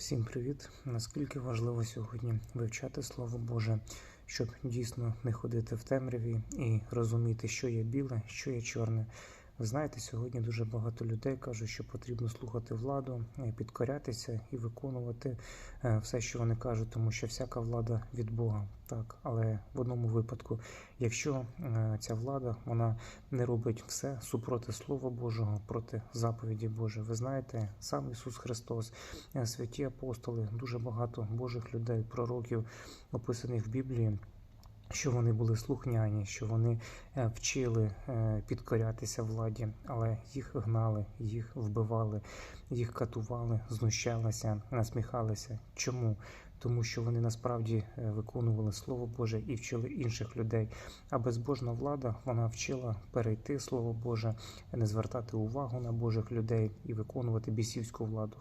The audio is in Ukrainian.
Всім привіт! Наскільки важливо сьогодні вивчати Слово Боже, щоб дійсно не ходити в темряві і розуміти, що є біле, що є чорне. Ви знаєте, сьогодні дуже багато людей кажуть, що потрібно слухати владу, е, підкорятися і виконувати е, все, що вони кажуть, тому що всяка влада від Бога. Так, але в одному випадку, якщо е, ця влада вона не робить все супроти Слова Божого, проти заповіді Божої, ви знаєте, сам Ісус Христос, святі апостоли, дуже багато Божих людей, пророків, описаних в Біблії. Що вони були слухняні, що вони е, вчили е, підкорятися владі, але їх гнали, їх вбивали, їх катували, знущалися, насміхалися. Чому? Тому що вони насправді е, виконували Слово Боже і вчили інших людей. А безбожна влада вона вчила перейти Слово Боже, не звертати увагу на Божих людей і виконувати бісівську владу.